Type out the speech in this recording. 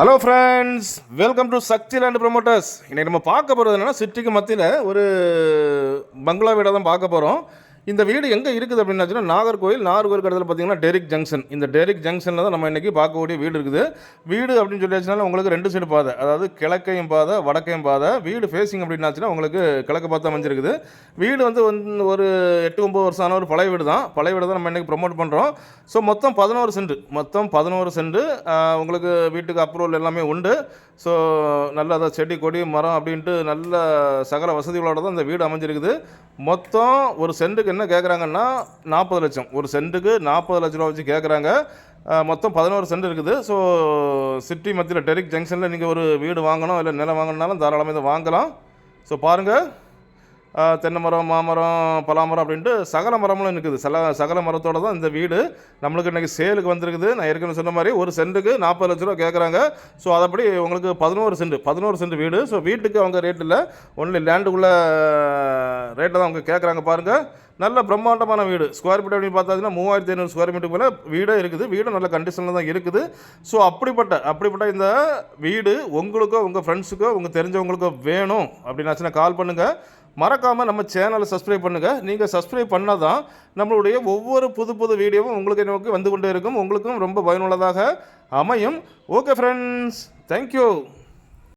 Hello friends welcome to Sakthi land promoters இன்னைக்கு நம்ம பார்க்க போகிறது என்னென்னா சிட்டிக்கு மத்தியில் ஒரு பங்களா வீடாக தான் பார்க்க போகிறோம் இந்த வீடு எங்கே இருக்குது அப்படின்னு நாகர்கோவில் நாகர்கோவில் கடத்தில் பார்த்தீங்கன்னா டெரிக் ஜங்ஷன். இந்த டெரிக் ஜங்ஷனில் தான் நம்ம இன்றைக்கி பார்க்கக்கூடிய வீடு இருக்குது. வீடு அப்படின்னு சொல்லியாச்சுனால உங்களுக்கு ரெண்டு சைடு பாதை. அதாவது கிழக்கையும் பாதை வடக்கையும் பாதை. வீடு ஃபேஸிங் அப்படின்னாச்சுன்னா உங்களுக்கு கிழக்கு பார்த்தா அமைஞ்சிருக்குது. வீடு வந்து வந்து ஒரு எட்டு ஒம்பது வருஷம் ஆன ஒரு பழைய வீடு தான். பழைய வீடு தான் நம்ம இன்றைக்கி ப்ரொமோட் பண்ணுறோம் ஸோ மொத்தம் பதினோரு சென்ட் மொத்தம் பதினோரு சென்ட் உங்களுக்கு வீட்டுக்கு அப்ரூவல் எல்லாமே உண்டு. ஸோ நல்ல அதாவது செடி கொடி மரம் அப்படின்ட்டு நல்ல சகல வசதிகளோட தான் இந்த வீடு அமைஞ்சிருக்குது. மொத்தம் ஒரு சென்ட்டுக்கு என்ன கேட்குறாங்கன்னா நாற்பது லட்சம். ஒரு சென்ட்டுக்கு நாற்பது லட்ச ரூபா வச்சு கேட்குறாங்க மொத்தம் பதினோரு சென்ட் இருக்குது. ஸோ சிட்டி மத்தியில் டெரிக் ஜங்ஷனில் நீங்கள் ஒரு வீடு வாங்கணும் இல்லை நிலம் வாங்கணுனாலும் தாராளமாக இதை வாங்கலாம். ஸோ பாருங்கள் தென்னை மரம் மாமரம் பலாமரம் அப்படின்ட்டு சகல மரங்களும் இருக்குது. சல சகல மரத்தோடு தான் இந்த வீடு. நம்மளுக்கு இன்றைக்கி சேலுக்கு வந்திருக்குது. நான் ஏற்கனவே சொன்ன மாதிரி ஒரு சென்ட்டுக்கு நாற்பது லட்ச ரூபா கேட்குறாங்க ஸோ அதப்படி உங்களுக்கு பதினோரு சென்ட் பதினோரு சென்ட் வீடு. ஸோ வீட்டுக்கு அவங்க ரேட் இல்லை. ஒன்லி லேண்டுக்குள்ளே ரேட்டை தான் அவங்க கேட்குறாங்க பாருங்கள் நல்ல பிரம்மாண்டமான வீடு. ஸ்கொயர் ஃபீட் அப்படின்னு பார்த்தீங்கன்னா மூவாயிரத்தி ஐநூறு ஸ்கொயர் ஃபீட்டுக்கு மேலே வீடே இருக்குது. வீடும் நல்ல கண்டிஷனில் தான் இருக்குது. ஸோ அப்படிப்பட்ட அப்படிப்பட்ட இந்த வீடு உங்களுக்கோ உங்கள் ஃப்ரெண்ட்ஸுக்கோ உங்கள் தெரிஞ்சவங்களுக்கோ வேணும் அப்படின்னாச்சுன்னா கால் பண்ணுங்கள் மறக்காமல் நம்ம சேனலை சப்ஸ்கிரைப் பண்ணுங்கள் நீங்கள் சப்ஸ்கிரைப் பண்ணால் தான் நம்மளுடைய ஒவ்வொரு புது புது வீடியோவும் உங்களுக்கு நோக்கி வந்து கொண்டே இருக்கும். உங்களுக்கும் ரொம்ப பயனுள்ளதாக அமையும். Okay friends thank you